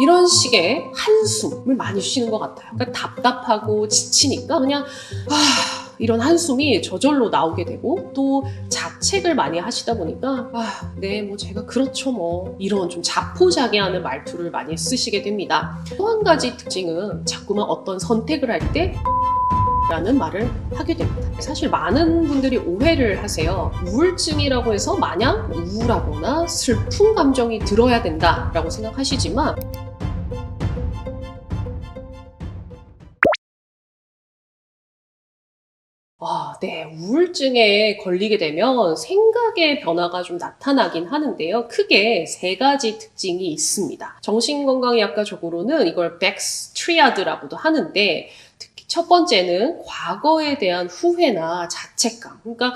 이런 식의 한숨을 많이 쉬는 것 같아요. 그러니까 답답하고 지치니까 그냥 아, 이런 한숨이 저절로 나오게 되고 또 자책을 많이 하시다 보니까 아, 네, 뭐 제가 그렇죠 뭐 이런 좀 자포자기하는 말투를 많이 쓰시게 됩니다. 또 한 가지 특징은 자꾸만 어떤 선택을 할때 라는 말을 하게 됩니다. 사실 많은 분들이 오해를 하세요. 우울증이라고 해서 마냥 우울하거나 슬픈 감정이 들어야 된다라고 생각하시지만 네. 우울증에 걸리게 되면 생각의 변화가 좀 나타나긴 하는데요. 크게 세 가지 특징이 있습니다. 정신건강의학과적으로는 이걸 백스 트리아드라고도 하는데 특히 첫 번째는 과거에 대한 후회나 자책감. 그러니까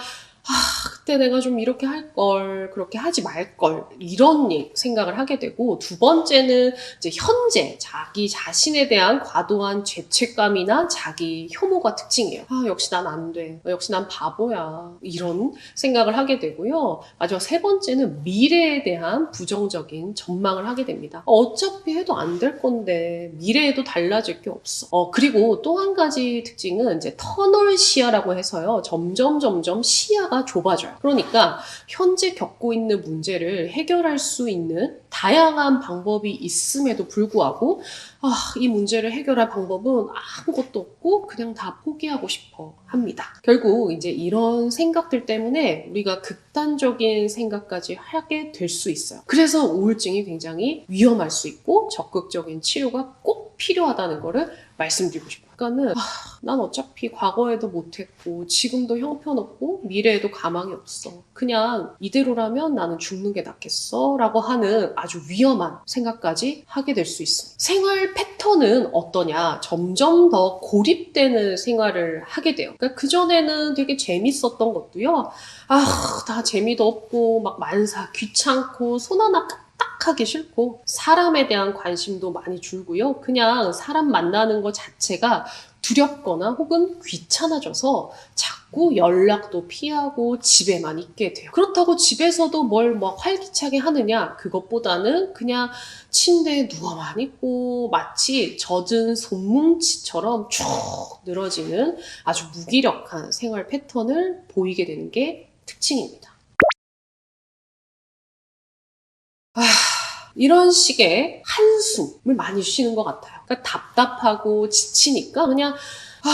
아, 그때 내가 좀 이렇게 할 걸, 그렇게 하지 말 걸, 이런 예- 생각을 하게 되고, 두 번째는 이제 현재 자기 자신에 대한 과도한 죄책감이나 자기 혐오가 특징이에요. 아, 역시 난 안 돼. 어, 역시 난 바보야. 이런 생각을 하게 되고요. 마지막 세 번째는 미래에 대한 부정적인 전망을 하게 됩니다. 어차피 해도 안 될 건데, 미래에도 달라질 게 없어. 어, 그리고 또 한 가지 특징은 이제 터널 시야라고 해서요. 점점 점점 시야가 좁아져요. 그러니까 현재 겪고 있는 문제를 해결할 수 있는 다양한 방법이 있음에도 불구하고 아, 이 문제를 해결할 방법은 아무것도 없고 그냥 다 포기하고 싶어 합니다. 결국 이제 이런 생각들 때문에 우리가 극단적인 생각까지 하게 될 수 있어요. 그래서 우울증이 굉장히 위험할 수 있고 적극적인 치료가 꼭 필요하다는 거를 말씀드리고 싶어요. 그러니까는 아, 난 어차피 과거에도 못했고 지금도 형편없고 미래에도 가망이 없어. 그냥 이대로라면 나는 죽는 게 낫겠어 라고 하는 아주 위험한 생각까지 하게 될 수 있습니다. 생활 패턴은 어떠냐? 점점 더 고립되는 생활을 하게 돼요. 그러니까 그전에는 되게 재밌었던 것도요. 아, 다 재미도 없고 막 만사 귀찮고 손 하나 까딱하기 싫고 사람에 대한 관심도 많이 줄고요. 그냥 사람 만나는 것 자체가 두렵거나 혹은 귀찮아져서 자꾸 연락도 피하고 집에만 있게 돼요. 그렇다고 집에서도 뭘뭐 활기차게 하느냐? 그것보다는 그냥 침대에 누워만 있고 마치 젖은 손뭉치처럼 쭉 늘어지는 아주 무기력한 생활 패턴을 보이게 되는 게 특징입니다. 아, 이런 식의 한숨을 많이 쉬는 것 같아요. 그러니까 답답하고 지치니까 그냥 아,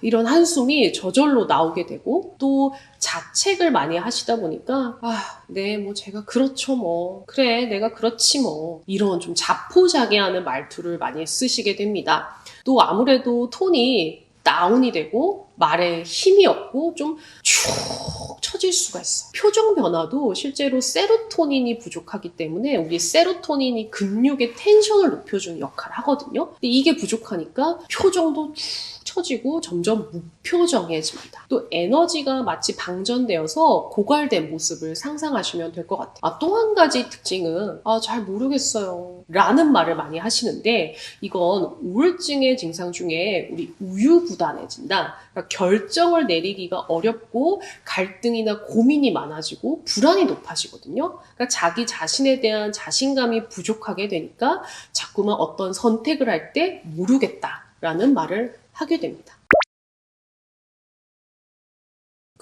이런 한숨이 저절로 나오게 되고 또 자책을 많이 하시다 보니까 아, 네, 뭐 제가 그렇죠 뭐. 그래, 내가 그렇지 뭐. 이런 좀 자포자기하는 말투를 많이 쓰시게 됩니다. 또 아무래도 톤이 다운이 되고 말에 힘이 없고 좀축 처질 수가 있어요. 표정 변화도 실제로 세로토닌이 부족하기 때문에 우리 세로토닌이 근육의 텐션을 높여주는 역할을 하거든요. 근데 이게 부족하니까 표정도 축 처지고 점점 무표정해집니다. 또 에너지가 마치 방전되어서 고갈된 모습을 상상하시면 될 것 같아요. 아, 또 한 가지 특징은 아, 잘 모르겠어요. 라는 말을 많이 하시는데 이건 우울증의 증상 중에 우리 우유부단해진다. 그러니까 결정을 내리기가 어렵고 갈등이나 고민이 많아지고 불안이 높아지거든요. 그러니까 자기 자신에 대한 자신감이 부족하게 되니까 자꾸만 어떤 선택을 할 때 모르겠다라는 말을 하게 됩니다.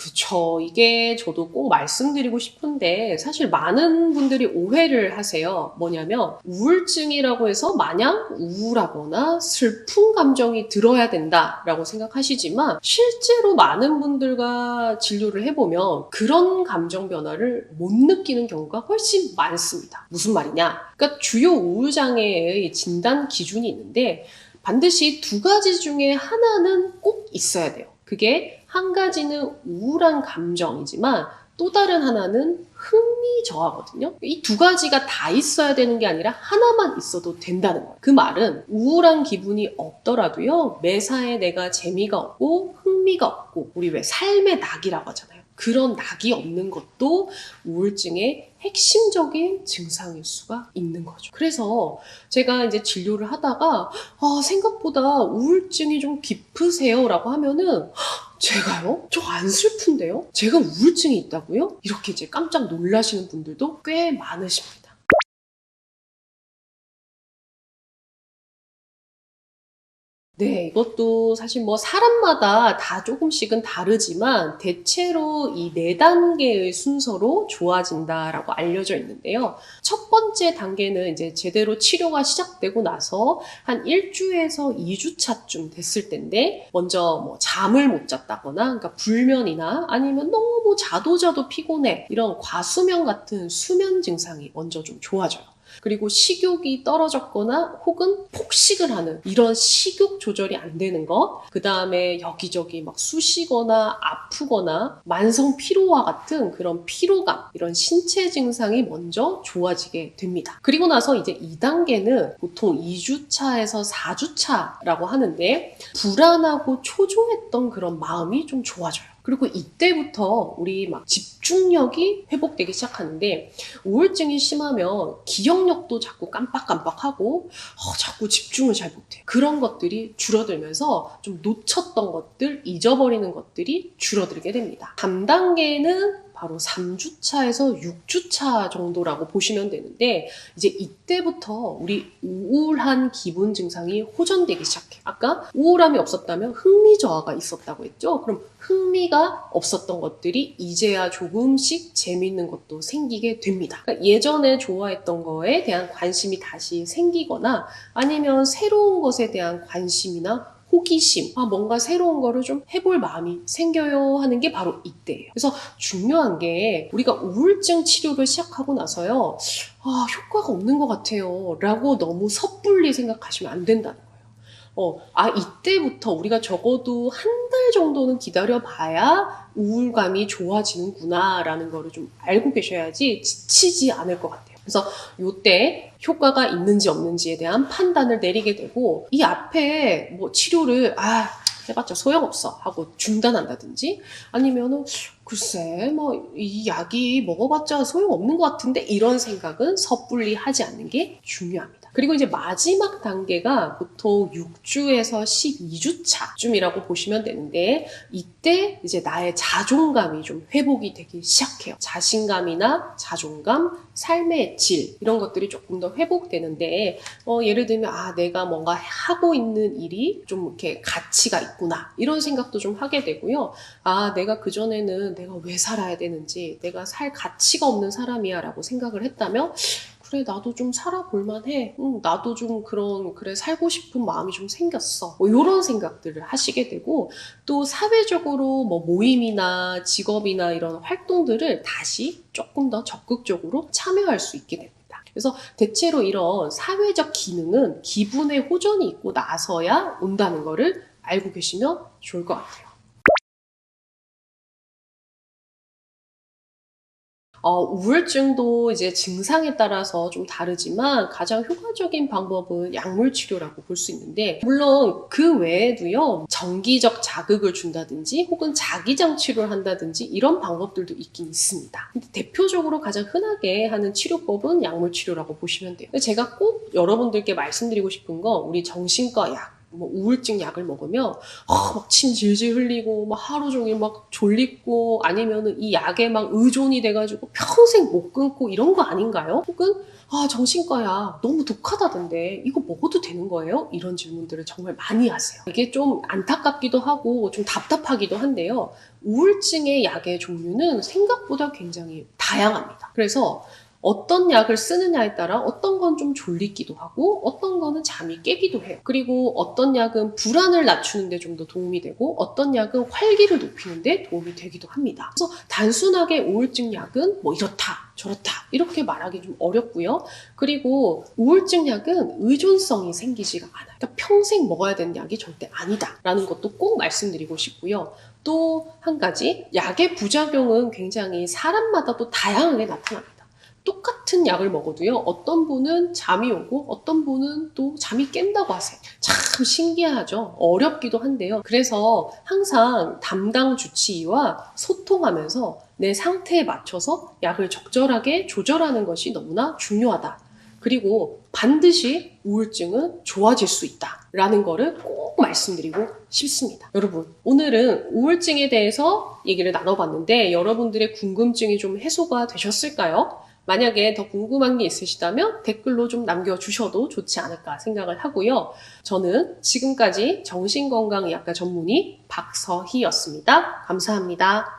그쵸. 이게 저도 꼭 말씀드리고 싶은데 사실 많은 분들이 오해를 하세요. 뭐냐면 우울증이라고 해서 마냥 우울하거나 슬픈 감정이 들어야 된다라고 생각하시지만 실제로 많은 분들과 진료를 해보면 그런 감정 변화를 못 느끼는 경우가 훨씬 많습니다. 무슨 말이냐? 그러니까 주요 우울장애의 진단 기준이 있는데 반드시 두 가지 중에 하나는 꼭 있어야 돼요. 그게 한 가지는 우울한 감정이지만 또 다른 하나는 흥미 저하거든요. 이 두 가지가 다 있어야 되는 게 아니라 하나만 있어도 된다는 거예요. 그 말은 우울한 기분이 없더라도요. 매사에 내가 재미가 없고 흥미가 없고 우리 왜 삶의 낙이라고 하잖아요. 그런 낙이 없는 것도 우울증의 핵심적인 증상일 수가 있는 거죠. 그래서 제가 이제 진료를 하다가 아, 생각보다 우울증이 좀 깊으세요? 라고 하면은 제가요? 저 안 슬픈데요? 제가 우울증이 있다고요? 이렇게 이제 깜짝 놀라시는 분들도 꽤 많으십니다. 네, 이것도 사실 뭐 사람마다 다 조금씩은 다르지만 대체로 이 네 단계의 순서로 좋아진다라고 알려져 있는데요. 첫 번째 단계는 이제 제대로 치료가 시작되고 나서 한 1주에서 2주 차쯤 됐을 텐데 먼저 뭐 잠을 못 잤다거나 그러니까 불면이나 아니면 너무 자도 자도 피곤해 이런 과수면 같은 수면 증상이 먼저 좀 좋아져요. 그리고 식욕이 떨어졌거나 혹은 폭식을 하는 이런 식욕 조절이 안 되는 거. 그 다음에 여기저기 막 쑤시거나 아프거나 만성 피로와 같은 그런 피로감, 이런 신체 증상이 먼저 좋아지게 됩니다. 그리고 나서 이제 2단계는 보통 2주차에서 4주차라고 하는데 불안하고 초조했던 그런 마음이 좀 좋아져요. 그리고 이때부터 우리 막 집중력이 회복되기 시작하는데 우울증이 심하면 기억력도 자꾸 깜빡깜빡하고 어, 자꾸 집중을 잘 못해요. 그런 것들이 줄어들면서 좀 놓쳤던 것들, 잊어버리는 것들이 줄어들게 됩니다. 다음 단계는 바로 3주차에서 6주차 정도라고 보시면 되는데 이제 이때부터 우리 우울한 기분 증상이 호전되기 시작해요. 아까 우울함이 없었다면 흥미 저하가 있었다고 했죠. 그럼 흥미가 없었던 것들이 이제야 조금씩 재밌는 것도 생기게 됩니다. 그러니까 예전에 좋아했던 거에 대한 관심이 다시 생기거나 아니면 새로운 것에 대한 관심이나 호기심, 아, 뭔가 새로운 거를 좀 해볼 마음이 생겨요 하는 게 바로 이때예요. 그래서 중요한 게 우리가 우울증 치료를 시작하고 나서요, 아, 효과가 없는 것 같아요. 라고 너무 섣불리 생각하시면 안 된다는 거예요. 어, 아, 이때부터 우리가 적어도 한 달 정도는 기다려봐야 우울감이 좋아지는구나 라는 거를 좀 알고 계셔야지 지치지 않을 것 같아요. 그래서 요때 효과가 있는지 없는지에 대한 판단을 내리게 되고 이 앞에 뭐 치료를 아 해봤자 소용없어 하고 중단한다든지 아니면은 글쎄 뭐 이 약이 먹어봤자 소용없는 것 같은데 이런 생각은 섣불리 하지 않는 게 중요합니다. 그리고 이제 마지막 단계가 보통 6주에서 12주차쯤이라고 보시면 되는데 이때 이제 나의 자존감이 좀 회복이 되기 시작해요. 자신감이나 자존감, 삶의 질 이런 것들이 조금 더 회복되는데 어, 예를 들면 아 내가 뭔가 하고 있는 일이 좀 이렇게 가치가 있구나 이런 생각도 좀 하게 되고요. 아 내가 그 전에는 내가 왜 살아야 되는지 내가 살 가치가 없는 사람이야라고 생각을 했다면 그래 나도 좀 살아볼만 해. 응, 나도 좀 그런 그래 살고 싶은 마음이 좀 생겼어. 뭐 이런 생각들을 하시게 되고 또 사회적으로 뭐 모임이나 직업이나 이런 활동들을 다시 조금 더 적극적으로 참여할 수 있게 됩니다. 그래서 대체로 이런 사회적 기능은 기분의 호전이 있고 나서야 온다는 거를 알고 계시면 좋을 것 같아요. 어, 우울증도 이제 증상에 따라서 좀 다르지만 가장 효과적인 방법은 약물 치료라고 볼 수 있는데 물론 그 외에도요 정기적 자극을 준다든지 혹은 자기장 치료를 한다든지 이런 방법들도 있긴 있습니다. 근데 대표적으로 가장 흔하게 하는 치료법은 약물 치료라고 보시면 돼요. 제가 꼭 여러분들께 말씀드리고 싶은 건 우리 정신과 약 뭐 우울증 약을 먹으면 아, 막침 질질 흘리고 막 하루 종일 막 졸리고 아니면은 이 약에 막 의존이 돼가지고 평생 못 끊고 이런 거 아닌가요? 혹은 아 정신과야 너무 독하다던데 이거 먹어도 되는 거예요? 이런 질문들을 정말 많이 하세요. 이게 좀 안타깝기도 하고 좀 답답하기도 한데요. 우울증의 약의 종류는 생각보다 굉장히 다양합니다. 그래서 어떤 약을 쓰느냐에 따라 어떤 건 좀 졸리기도 하고 어떤 거는 잠이 깨기도 해요. 그리고 어떤 약은 불안을 낮추는데 좀 더 도움이 되고 어떤 약은 활기를 높이는데 도움이 되기도 합니다. 그래서 단순하게 우울증 약은 뭐 이렇다 저렇다 이렇게 말하기 좀 어렵고요. 그리고 우울증 약은 의존성이 생기지가 않아요. 그러니까 평생 먹어야 되는 약이 절대 아니다라는 것도 꼭 말씀드리고 싶고요. 또 한 가지 약의 부작용은 굉장히 사람마다 또 다양하게 나타납니다. 똑같은 약을 먹어도요, 어떤 분은 잠이 오고, 어떤 분은 또 잠이 깬다고 하세요. 참 신기하죠? 어렵기도 한데요. 그래서 항상 담당 주치의와 소통하면서 내 상태에 맞춰서 약을 적절하게 조절하는 것이 너무나 중요하다. 그리고 반드시 우울증은 좋아질 수 있다. 라는 거를 꼭 말씀드리고 싶습니다. 여러분, 오늘은 우울증에 대해서 얘기를 나눠봤는데 여러분들의 궁금증이 좀 해소가 되셨을까요? 만약에 더 궁금한 게 있으시다면 댓글로 좀 남겨주셔도 좋지 않을까 생각을 하고요. 저는 지금까지 정신건강의학과 전문의 박서희였습니다. 감사합니다.